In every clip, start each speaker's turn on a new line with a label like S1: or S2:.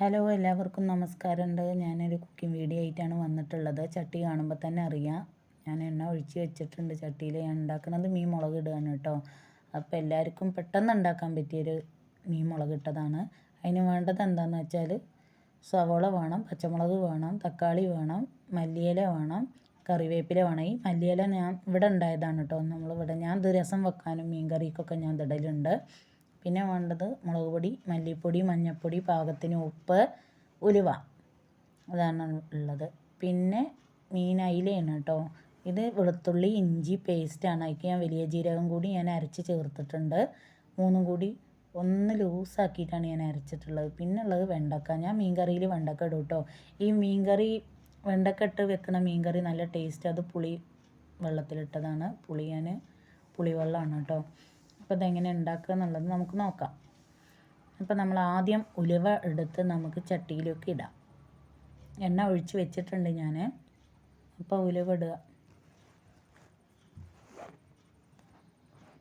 S1: Hello എല്ലാവർക്കും നമസ്കാരമുണ്ട്. ഞാനൊരു കുക്കിംഗ് വീഡിയോ ആയിട്ടാണ് വന്നിട്ടുള്ളത്. ചട്ടി കാണുമ്പോൾ തന്നെ അറിയാം. ഞാൻ എണ്ണ ഒഴിച്ച് വെച്ചിട്ടുണ്ട്. ചട്ടിയിൽ ഞാൻ ഉണ്ടാക്കുന്നത് മീൻ മുളക് ഇടുകയാണ് കേട്ടോ. അപ്പോൾ എല്ലാവർക്കും പെട്ടെന്ന് ഉണ്ടാക്കാൻ പറ്റിയൊരു മീൻ മുളക് ഇട്ടതാണ്. അതിന് വേണ്ടത് എന്താണെന്ന് വെച്ചാൽ സവോള വേണം പച്ചമുളക് വേണം തക്കാളി വേണം മല്ലിയില വേണം കറിവേപ്പില വേണം. ഈ മല്ലിയില ഞാൻ ഇവിടെ ഉണ്ടായതാണ് കേട്ടോ. നമ്മളിവിടെ ഞാൻ ഇത് രസം വെക്കാനും മീൻ കറിക്കൊക്കെ ഞാൻ ഇടലുണ്ട് പിന്നെ വേണ്ടത് മുളക് പൊടി മല്ലിപ്പൊടി മഞ്ഞൾപ്പൊടി പാകത്തിന് ഉപ്പ് ഉലുവ. അതാണ് ഉള്ളത്. പിന്നെ മീൻ അയിലയാണ് കേട്ടോ ഇത് വെളുത്തുള്ളി ഇഞ്ചി പേസ്റ്റാണ് അതിലേക്ക് ഞാൻ വലിയ ജീരകം കൂടി ഞാൻ അരച്ച് ചേർത്തിട്ടുണ്ട്. മൂന്നും കൂടി ഒന്ന് ലൂസാക്കിയിട്ടാണ് ഞാൻ അരച്ചിട്ടുള്ളത്. പിന്നെ ഉള്ളത് വെണ്ടക്ക. ഞാൻ മീൻ കറിയിൽ വെണ്ടക്ക ഇടും കേട്ടോ ഈ മീൻ കറി വെണ്ടക്ക ഇട്ട് വെക്കുന്ന മീൻ കറി നല്ല ടേസ്റ്റ് അത് പുളി വെള്ളത്തിലിട്ടതാണ്. പുളി ഞാൻ പുളിവെള്ളമാണ് കേട്ടോ അപ്പോൾ ഇതെങ്ങനെ ഉണ്ടാക്കുക എന്നുള്ളത് നമുക്ക് നോക്കാം. അപ്പോൾ നമ്മൾ ആദ്യം ഉലുവ എടുത്ത് നമുക്ക് ചട്ടിയിലേക്ക് ഇടാം. എണ്ണ ഒഴിച്ച് വെച്ചിട്ടുണ്ട് ഞാൻ അപ്പോൾ ഉലുവ ഇടുക.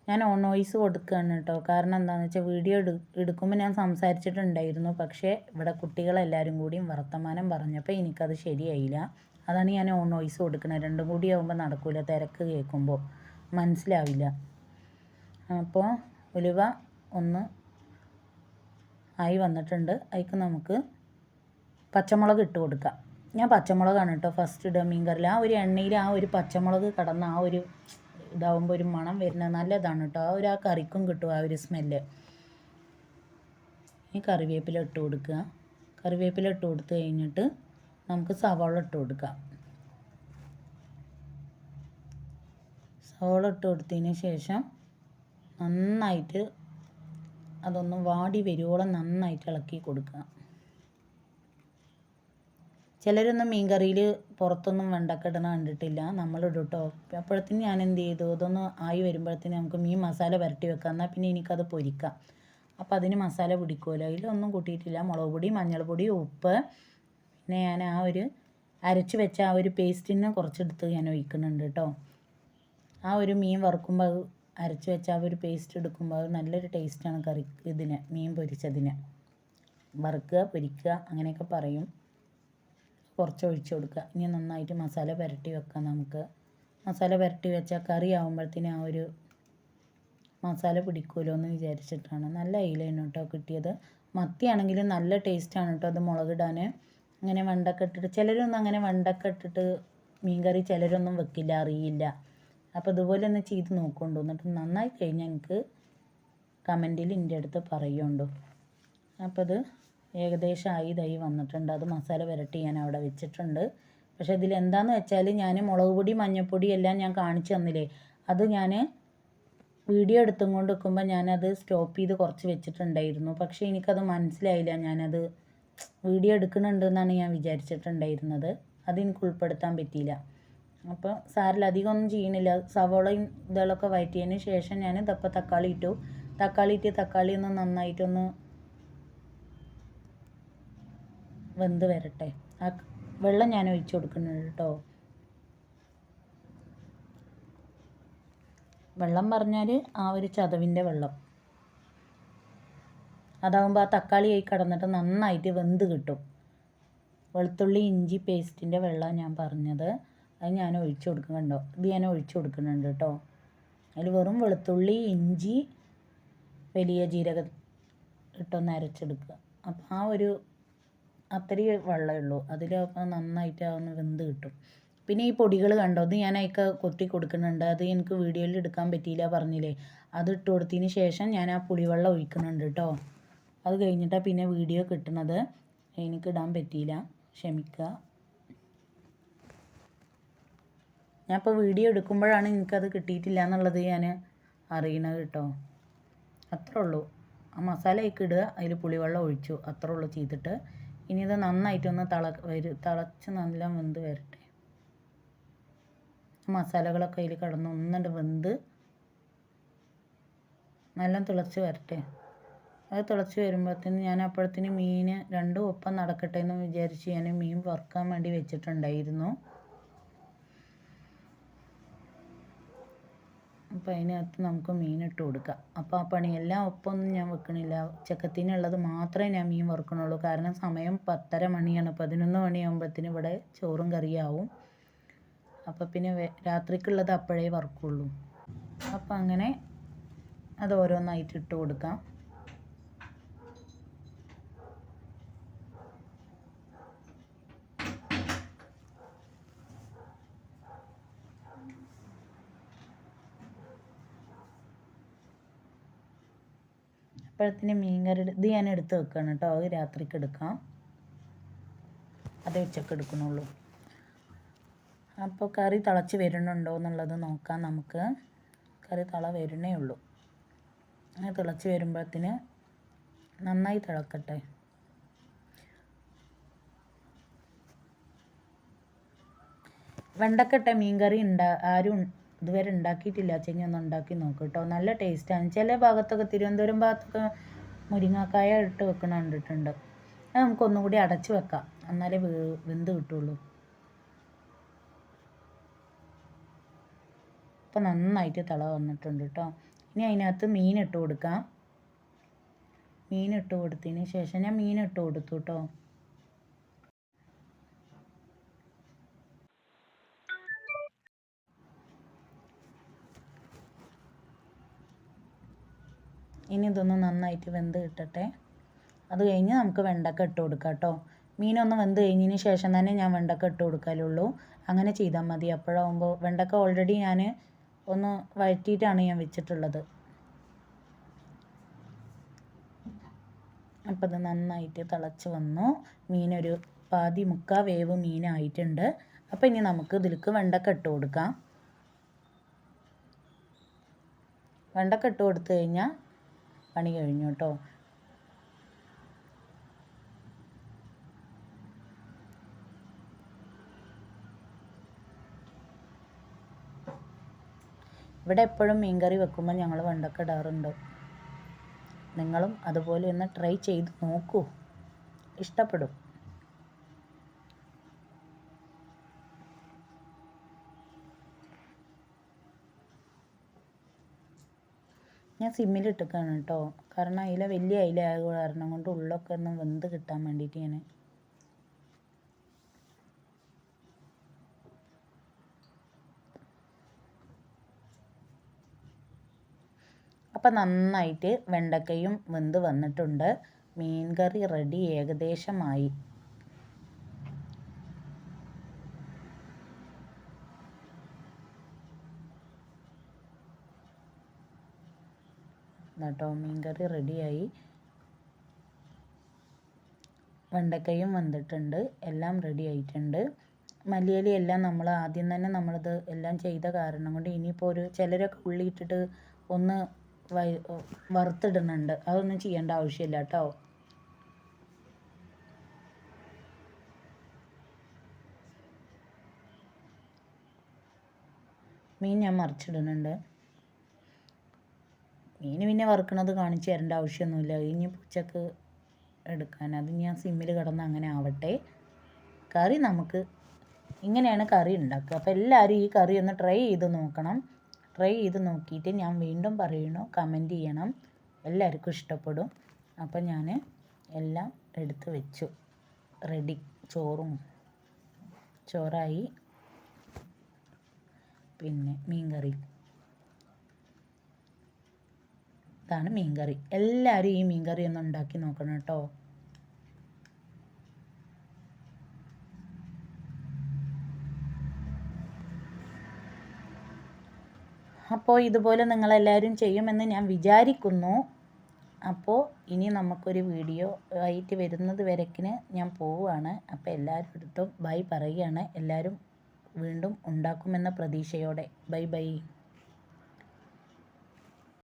S1: ഞാൻ ഓൺ വോയിസ് കൊടുക്കുകയാണ് കേട്ടോ. കാരണം എന്താണെന്ന് വെച്ചാൽ വീഡിയോ എടു എടുക്കുമ്പോൾ ഞാൻ സംസാരിച്ചിട്ടുണ്ടായിരുന്നു. പക്ഷേ ഇവിടെ കുട്ടികളെല്ലാവരും കൂടിയും വർത്തമാനം പറഞ്ഞപ്പോൾ എനിക്കത് ശരിയായില്ല. അതാണ് ഞാൻ ഓൺ വോയിസ് കൊടുക്കുന്നത്. രണ്ടും കൂടി ആകുമ്പോൾ നടക്കില്ല തിരക്ക് കേൾക്കുമ്പോൾ മനസ്സിലാവില്ല. അപ്പോൾ ഉലുവ ഒന്ന് ആയി വന്നിട്ടുണ്ട്. അതിക്ക് നമുക്ക് പച്ചമുളക് ഇട്ട് കൊടുക്കാം. ഞാൻ പച്ചമുളകാണ് കേട്ടോ ഫസ്റ്റ് ഇടുക. മീൻ കറിയിൽ ആ ഒരു എണ്ണയിൽ ആ ഒരു പച്ചമുളക് കടന്ന ആ ഒരു ഇതാവുമ്പോൾ ഒരു മണം വരുന്നത് നല്ലതാണ് കേട്ടോ. ആ ഒരു ആ കറിക്കും കിട്ടും ആ ഒരു സ്മെല്ല് ഈ കറിവേപ്പില ഇട്ട് കൊടുക്കുക. കറിവേപ്പില ഇട്ട് കൊടുത്തു കഴിഞ്ഞിട്ട് നമുക്ക് സവാള ഇട്ട് കൊടുക്കാം. സവാള ഇട്ട് കൊടുത്തതിന് ശേഷം നന്നായിട്ട് അതൊന്ന് വാടി വരുവോളം നന്നായിട്ട് ഇളക്കി കൊടുക്കുക. ചിലരൊന്നും മീൻ കറിയിൽ പുറത്തൊന്നും വെണ്ടക്ക ഇടണ കണ്ടിട്ടില്ല. നമ്മളിടും കേട്ടോ അപ്പോഴത്തേന് ഞാൻ എന്ത് ചെയ്തു? ഇതൊന്ന് ആയി വരുമ്പോഴത്തേന് നമുക്ക് മീൻ മസാല പുരട്ടി വെക്കാം. എന്നാൽ പിന്നെ എനിക്കത് പൊരിക്കാം. അപ്പോൾ അതിന് മസാല പിടിക്കുമല്ലോ. അതിലൊന്നും കൂട്ടിയിട്ടില്ല. മുളക് പൊടി മഞ്ഞൾപ്പൊടി ഉപ്പ്. പിന്നെ ഞാൻ ആ ഒരു അരച്ച് വെച്ച ആ ഒരു പേസ്റ്റിന് കുറച്ചെടുത്ത് ഞാൻ ഒഴിക്കുന്നുണ്ട് കേട്ടോ. ആ ഒരു മീൻ വറുക്കുമ്പോൾ അരച്ച് വെച്ച ആ ഒരു പേസ്റ്റ് എടുക്കുമ്പോൾ അത് നല്ലൊരു ടേസ്റ്റാണ് കറി ഇതിന് മീൻ പൊരിച്ചതിന്. വറുക്കുക പൊരിക്കുക അങ്ങനെയൊക്കെ പറയും. കുറച്ച് ഒഴിച്ച് കൊടുക്കുക. ഇനി നന്നായിട്ട് മസാല പുരട്ടി വെക്കാം നമുക്ക്. മസാല പുരട്ടി വെച്ചാൽ കറി ആകുമ്പോഴത്തേനും ആ ഒരു മസാല പിടിക്കുമല്ലോ എന്ന് വിചാരിച്ചിട്ടാണ്. നല്ല അയിലാണ് കേട്ടോ കിട്ടിയത്. മത്തിയാണെങ്കിലും നല്ല ടേസ്റ്റാണ് കേട്ടോ അത് മുളകിടാൻ അങ്ങനെ വെണ്ടക്ക ഇട്ടിട്ട് ചിലരൊന്നും അങ്ങനെ വെണ്ടക്ക ഇട്ടിട്ട് മീൻ കറി ചിലരൊന്നും വെക്കില്ല അറിയില്ല. അപ്പോൾ ഇതുപോലെ ഒന്ന് ചെയ്ത് നോക്കുന്നുണ്ടോ. എന്നിട്ട് നന്നായി കഴിഞ്ഞാൽ എനിക്ക് കമന്റിൽ എന്റെ അടുത്ത് പറയുണ്ടോ. അപ്പോൾ അത് ഏകദേശം ആയി ഇതായി വന്നിട്ടുണ്ട്. അത് മസാല വരട്ടി ഞാൻ അവിടെ വെച്ചിട്ടുണ്ട്. പക്ഷെ ഇതിൽ എന്താണെന്ന് വെച്ചാൽ ഞാൻ മുളക് പൊടി മഞ്ഞൾപ്പൊടി എല്ലാം ഞാൻ കാണിച്ചു തന്നില്ലേ. അത് ഞാൻ വീഡിയോ എടുത്തും കൊണ്ട് നിൽക്കുമ്പോൾ ഞാനത് സ്റ്റോപ്പ് ചെയ്ത് കുറച്ച് വെച്ചിട്ടുണ്ടായിരുന്നു. പക്ഷേ എനിക്കത് മനസ്സിലായില്ല. ഞാനത് വീഡിയോ എടുക്കുന്നുണ്ടെന്നാണ് ഞാൻ വിചാരിച്ചിട്ടുണ്ടായിരുന്നത്. അത് എനിക്ക് ഉൾപ്പെടുത്താൻ പറ്റിയില്ല. അപ്പോൾ സാറിൽ അധികം ഒന്നും ചെയ്യണില്ല. സവോളയും ഇതുകളൊക്കെ വഴറ്റിയതിന് ശേഷം ഞാൻ ഇതപ്പം തക്കാളി ഇട്ടു. തക്കാളി ഇട്ട് തക്കാളി ഒന്ന് നന്നായിട്ടൊന്ന് വെന്ത് വരട്ടെ. ആ വെള്ളം ഞാൻ ഒഴിച്ചു കൊടുക്കുന്നുണ്ട് കേട്ടോ. വെള്ളം പറഞ്ഞാൽ ആ ഒരു ചതവിന്റെ വെള്ളം. അതാകുമ്പോൾ ആ തക്കാളി ആയി കിടന്നിട്ട് നന്നായിട്ട് വെന്ത് കിട്ടും. വെളുത്തുള്ളി ഇഞ്ചി പേസ്റ്റിന്റെ വെള്ളം ഞാൻ പറഞ്ഞത്. അത് ഞാൻ ഒഴിച്ചു കൊടുക്കുന്നുണ്ടോ ഇത് ഞാൻ ഒഴിച്ചു കൊടുക്കുന്നുണ്ട് കേട്ടോ. അതിൽ വെറും വെളുത്തുള്ളി ഇഞ്ചി വലിയ ജീരകം ഇട്ടൊന്ന് അരച്ചെടുക്കുക. അപ്പം ആ ഒരു അത്രയും വെള്ളമേ ഉള്ളൂ അതിൽ അപ്പം നന്നായിട്ട് അതൊന്ന് വെന്ത് കിട്ടും. പിന്നെ ഈ പൊടികൾ കണ്ടോ? അത് ഞാൻ അതിക്ക് കൊത്തി കൊടുക്കുന്നുണ്ട്. അത് എനിക്ക് വീഡിയോയിൽ എടുക്കാൻ പറ്റിയില്ല പറഞ്ഞില്ലേ. അത് ഇട്ട് കൊടുത്തതിന് ശേഷം ഞാൻ ആ പുളിവെള്ളം ഒഴിക്കുന്നുണ്ട് കേട്ടോ. അത് കഴിഞ്ഞിട്ടാണ് പിന്നെ വീഡിയോ കിട്ടുന്നത് എനിക്ക് ഇടാൻ പറ്റിയില്ല. ക്ഷമിക്കുക. ഞാൻ ഇപ്പോൾ വീഡിയോ എടുക്കുമ്പോഴാണ് എനിക്കത് കിട്ടിയിട്ടില്ല എന്നുള്ളത് ഞാൻ അറിയണത് കേട്ടോ. അത്രേ ഉള്ളൂ. ആ മസാലയൊക്കെ ഇടുക അതിൽ പുളിവെള്ളം ഒഴിച്ചു അത്രേ ഉള്ളൂ ചെയ്തിട്ട്. ഇനി ഇത് നന്നായിട്ടൊന്ന് തിള വരും തിളച്ച് നല്ല വെന്ത് വരട്ടെ. മസാലകളൊക്കെ അതിൽ കിടന്ന് ഒന്നുണ്ട് വെന്ത് നല്ല തിളച്ച് വരട്ടെ. അത് തിളച്ച് വരുമ്പോഴത്തേന് ഞാൻ അപ്പോഴത്തേന് മീൻ രണ്ടും ഒപ്പം നടക്കട്ടെ എന്ന് വിചാരിച്ച് ഞാൻ മീൻ വറുക്കാൻ വേണ്ടി വെച്ചിട്ടുണ്ടായിരുന്നു. അപ്പോൾ അതിനകത്ത് നമുക്ക് മീൻ ഇട്ട് കൊടുക്കാം. അപ്പോൾ ആ പണിയെല്ലാം ഒപ്പമൊന്നും ഞാൻ വെക്കണില്ല. ഉച്ചക്കത്തിനുള്ളത് മാത്രമേ ഞാൻ മീൻ വറുക്കണുള്ളൂ. കാരണം സമയം പത്തര മണിയാണ്. പതിനൊന്ന് മണിയാകുമ്പോഴത്തേന് ഇവിടെ ചോറും കറിയാവും. അപ്പോൾ പിന്നെ രാത്രിക്കുള്ളത് അപ്പോഴേ വറുക്കുള്ളൂ. അപ്പോൾ അങ്ങനെ അത് ഓരോന്നായിട്ട് ഇട്ട് കൊടുക്കാം. അപ്പോഴത്തിന് മീൻ കറി ഇത് ഞാൻ എടുത്ത് വെക്കുകയാണ് കേട്ടോ അത് രാത്രിക്ക് എടുക്കാം. അതേ ഉച്ചയ്ക്ക് എടുക്കണുള്ളൂ. അപ്പോൾ കറി തിളച്ച് വരുന്നുണ്ടോ എന്നുള്ളത് നോക്കാം നമുക്ക്. കറി തിള വരണേ ഉള്ളൂ. അങ്ങനെ തിളച്ച് വരുമ്പോഴത്തിന് നന്നായി തിളക്കട്ടെ. വെണ്ടക്കട്ട മീൻ കറി ഉണ്ടാ ആരും ഇതുവരെ ഉണ്ടാക്കിയിട്ടില്ല. ചെങ്ങി ഒന്ന് ഉണ്ടാക്കി നോക്ക് കേട്ടോ. നല്ല ടേസ്റ്റാണ് ചില ഭാഗത്തൊക്കെ തിരുവനന്തപുരം ഭാഗത്തൊക്കെ മുരിങ്ങാക്കായ ഇട്ട് വെക്കണ കണ്ടിട്ടുണ്ട്. അത് നമുക്ക് ഒന്നും കൂടി അടച്ചു വെക്കാം. എന്നാലേ വെന്ത് കിട്ടുള്ളൂ. ഇപ്പം നന്നായിട്ട് തള വന്നിട്ടുണ്ട് കേട്ടോ. ഇനി അതിനകത്ത് മീൻ ഇട്ട് കൊടുക്കാം. മീൻ ഇട്ട് കൊടുത്തതിന് ശേഷം ഞാൻ മീൻ ഇട്ട് കൊടുത്തു കേട്ടോ. ഇനി ഇതൊന്ന് നന്നായിട്ട് വെന്ത് കിട്ടട്ടെ. അത് കഴിഞ്ഞ് നമുക്ക് വെണ്ടക്ക ഇട്ട് കൊടുക്കാം കേട്ടോ. മീനൊന്ന് വെന്ത് കഴിഞ്ഞതിന് ശേഷം തന്നെ ഞാൻ വെണ്ടക്ക ഇട്ട് കൊടുക്കലുള്ളൂ. അങ്ങനെ ചെയ്താൽ മതി. അപ്പോഴാകുമ്പോൾ വെണ്ടക്ക ഓൾറെഡി ഞാൻ ഒന്ന് വഴറ്റിയിട്ടാണ് ഞാൻ വെച്ചിട്ടുള്ളത്. അപ്പോൾ ഇത് നന്നായിട്ട് തിളച്ച് വന്നു. മീനൊരു പാതി മുക്കാ വേവ് മീനായിട്ടുണ്ട്. അപ്പോൾ ഇനി നമുക്ക് ഇതിലേക്ക് വെണ്ടക്ക ഇട്ട് കൊടുക്കാം. വെണ്ടക്ക ഇട്ട് കൊടുത്തു കഴിഞ്ഞാൽ പണി കഴിഞ്ഞു കേട്ടോ ഇവിടെ എപ്പോഴും മീൻകറി വെക്കുമ്പോൾ ഞങ്ങൾ വെണ്ടക്ക ഇടാറുണ്ട്. നിങ്ങളും അതുപോലെ ഒന്ന് ട്രൈ ചെയ്ത് നോക്കൂ. ഇഷ്ടപ്പെടും. ഞാൻ സിമ്മിലിട്ടിക്കാണ് കേട്ടോ. കാരണം അതിലെ വലിയ അയില ആയ കാരണം കൊണ്ട് ഉള്ളൊക്കെ ഒന്ന് വെന്ത് കിട്ടാൻ വേണ്ടിയിട്ട് ഞാൻ അപ്പം നന്നായിട്ട് വെണ്ടക്കയും വെന്ത് വന്നിട്ടുണ്ട്. മീൻ കറി റെഡി ഏകദേശമായി കേട്ടോ. മീൻ കറി റെഡിയായി. വെണ്ടക്കയും വന്നിട്ടുണ്ട്. എല്ലാം റെഡി ആയിട്ടുണ്ട്. മല്ലിയില എല്ലാം നമ്മൾ ആദ്യം തന്നെ നമ്മളിത് എല്ലാം ചെയ്ത കാരണം കൊണ്ട് ഇനിയിപ്പോൾ ഒരു ചിലരൊക്കെ ഉള്ളി ഇട്ടിട്ട് ഒന്ന് വൈ വറുത്തിടുന്നുണ്ട്. അതൊന്നും ചെയ്യേണ്ട ആവശ്യമില്ല കേട്ടോ. മീൻ ഞാൻ മറിച്ചിടുന്നുണ്ട്. മീൻ പിന്നെ വറുക്കണത് കാണിച്ചു തരേണ്ട ആവശ്യമൊന്നുമില്ല. ഇനി ഉച്ചയ്ക്ക് എടുക്കാൻ. അത് ഞാൻ സിമ്മിൽ കിടന്ന് അങ്ങനെ ആവട്ടെ. കറി നമുക്ക് ഇങ്ങനെയാണ് കറി ഉണ്ടാക്കുക. അപ്പോൾ എല്ലാവരും ഈ കറി ഒന്ന് ട്രൈ ചെയ്ത് നോക്കണം. ട്രൈ ചെയ്ത് നോക്കിയിട്ട് ഞാൻ വീണ്ടും പറയണു കമന്റ് ചെയ്യണം. എല്ലാവർക്കും ഇഷ്ടപ്പെടും. അപ്പോൾ ഞാൻ എല്ലാം എടുത്ത് വെച്ചു. റെഡി. ചോറും ചോറായി. പിന്നെ മീൻ കറി ഇതാണ് മീൻ കറി എല്ലാവരും ഈ മീൻ കറി ഒന്ന് ഉണ്ടാക്കി നോക്കണം കേട്ടോ. അപ്പോൾ ഇതുപോലെ നിങ്ങളെല്ലാവരും ചെയ്യുമെന്ന് ഞാൻ വിചാരിക്കുന്നു. അപ്പോൾ ഇനി നമുക്കൊരു വീഡിയോ ആയിട്ട് വരുന്നത് വരയ്ക്കിന് ഞാൻ പോവുകയാണ്. അപ്പോൾ എല്ലാവരും അടുത്തും ബൈ പറയുകയാണ്. എല്ലാവരും വീണ്ടും ഉണ്ടാക്കുമെന്ന പ്രതീക്ഷയോടെ. Bye bye.